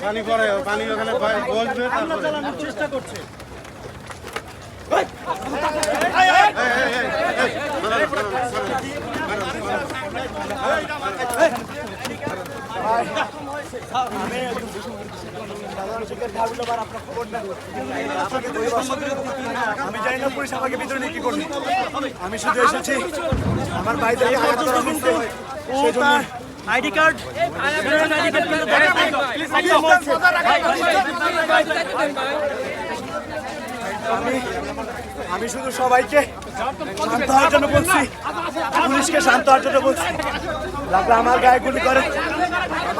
পানি পরে পানি ওখানে ভয়- চেষ্টা করছে আমি জানি না পুলিশ আমাকে ভিতরে কি করবে। আমি শুধু এসেছি আমার হচ্ছে সেই জন্য। ID card? আমি আমি শুধু সবাইকে শান্ত হওয়ার জন্য বলছি পুলিশকে শান্ত হওয়ার জন্য বলছি। লাগলে আমার গায়ে গুলি করে।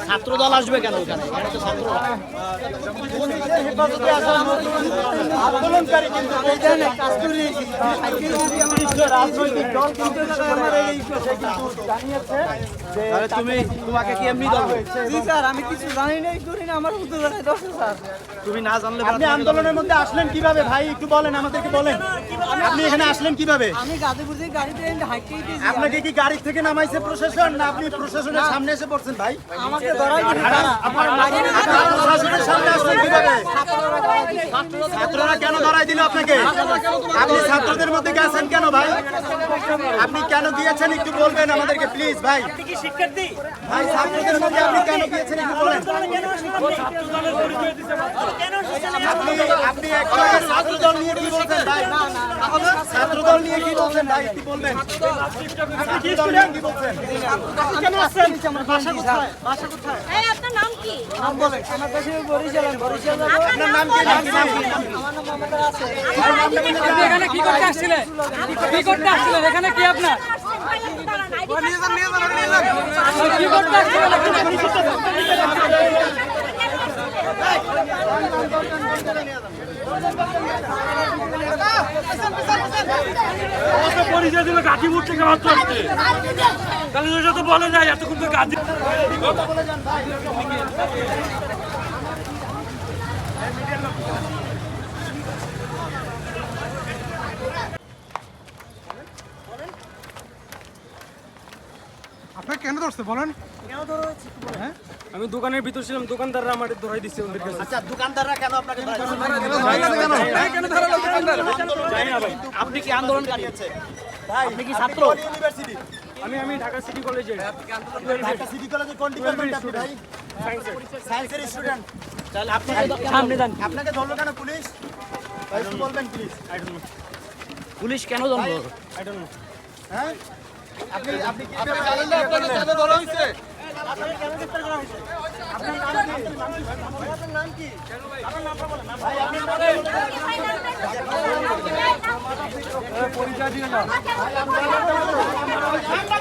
ছাত্রদল আসবে কেন ওখানে তুমি তোমাকে কি এমনি দল জি স্যার আমি কিছু জানি না করি না আমার হুজুর দশ স্যার। তুমি না জানলে আপনি আন্দোলনের মধ্যে আসলেন কীভাবে? ভাই একটু বলেন আমাদেরকে বলেন। আপনি এখানে আসলেন কীভাবে? আমি গাজীপুর থেকে গাড়িতে হাইটে আপনাকে কি গাড়ি থেকে নামাইছে প্রশাসন না আপনি প্রশাসনের সামনে এসে পড়ছেন ভাই? আমাকে ধরাই। আমার সামনে কীভাবে ছাত্ররা কেন ধরাই দিল আপনাকে? আপনি ছাত্রদের মধ্যে গেছেন কেন ভাই? আপনি কেন গিয়েছেন একটু বলবেন আমাদেরকে প্লিজ ভাই। ভাই ছাত্রদের মধ্যে আপনি কেন গিয়েছেন একটু বলেন। আপনি আপনি একটু আগে ছাত্রদল নিয়ে কি বলছেন ভাই? ছাত্রদল নিয়ে কি বলছেন ভাই? একটু বলবেন। ছাত্রদল নিয়ে কি বলছেন? কেন আসছেন বাসা কোথায়? বাসা কোথায় আপনার নাম কি? নাম বলে আমার কাছে বরিশাল বরিশাল আপনার নাম কি? এখানে কি করতে আসছিলেন? কি করতে আসছিলেন? এখানে কি আপনার? কি পরিচয় দিল গাজীপুর থেকে মাত্র আসছে তো বলে যায়, এতক্ষণ তো গাজী আপনাকে কেন ধরছে? বলেন। আমি দোকানের ভিতর ছিলাম দোকানদাররা আমার ধরাই দিচ্ছে ওদের কাছে। আচ্ছা দোকানদাররা কেন আপনাকে আপনি কি আন্দোলনকারী? আপনি কি ছাত্র? ইউনিভার্সিটি আমি আমি ঢাকা সিটি কলেজে ঢাকা সিটি কলেজে কোন ডিপার্টমেন্ট আপনি ভাই? সায়েন্সের স্টুডেন্ট তাহলে আপনাকে সামনে যান। আপনাকে ধরলো কেন পুলিশ? বলবেন প্লিজ পুলিশ। কেন জানলো হ্যাঁ? আপনি আপনি কীভাবে জানেন না আপনাকে কেন ধরা হয়েছে? আপনাকে কেন গ্রেফতার করা হয়েছে? আপনার নাম কি? আপনার নাম কি? বলেন ভাই আপনি একটু কিছু বলে যান